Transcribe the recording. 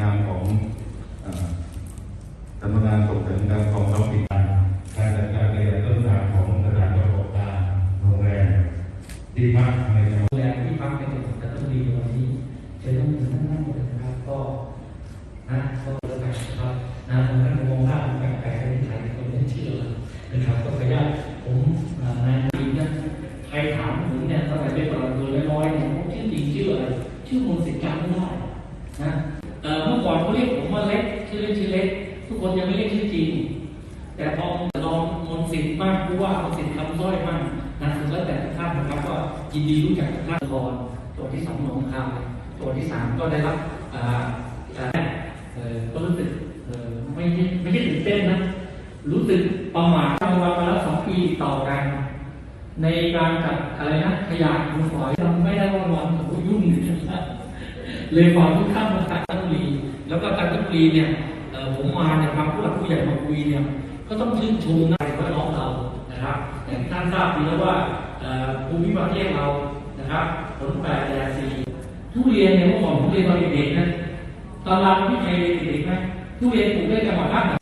นามของสำนักงานส่งเสริมการปกองท้องถิ่นการจัดการขยายนต้นทางของสถานประกอบการโรงแรมที่พักในจังหวัดโรงที่พักในจังหวัดจันทบุรีวันนี้เชิญทุกท่านนั่งเลยนะครับก็นะก็แล้วกันนะครับนะผมท่านมองหน้าผมแปลกๆไม่ใครคนนี้ชื่อนะครับก็ขออนุญาตผมนายจริงนะใครถามผมเนี่ยตั้งแต่เป็นประวัติตัวน้อยๆเนี่ยผมชื่อจริงชื่ออะไรชื่อมนต์สิทธิ์จำไม่ได้นะ ก่อนเขาเรียกผมว่าเล็กชื่อเล่นชื่อเล็ก ทุกคนยังไม่เรียกชื่อจริง แต่พอลองมนสิทธิ์มากผู้ว่ามนสิทธิ์คำร้อยมากนะคือแล้วแต่ท่านนะครับก็ยินดีรู้จักทุกท่านก่อนตัวที่สองหนองคายตัวที่สามก็ได้รับอ่าอ่าเออก็รู้สึกเออไม่ใช่ไม่ใช่ตื่นเต้นนะรู้สึกประมาททำมาแล้วสองปีต่อกันในการจัดอะไรนะขยะมูลฝอยจำไม่ได้ว่าวันโอ้โหยุ่งเลยฝากทุกท่านมาจันทบุรี แล้วก็การทุกปีเนี่ยผมมาเนี่ยครับผู้หลักผู้ใหญ่มาคุยเนี่ยก็ต้องชื่นชมนะว่าน้องเรานะครับอย่างท่านทราบดีแล้วว่าภูมิประเทศเรานะครับผลแปดแดดสีทุเรียนเนี่ยเมื่อก่อนผมเรียนตอนเด็กๆนะตอนเราที่เคยเรียนเด็กๆไหมทุเรียนปลูกได้จังหวัดภาคไหน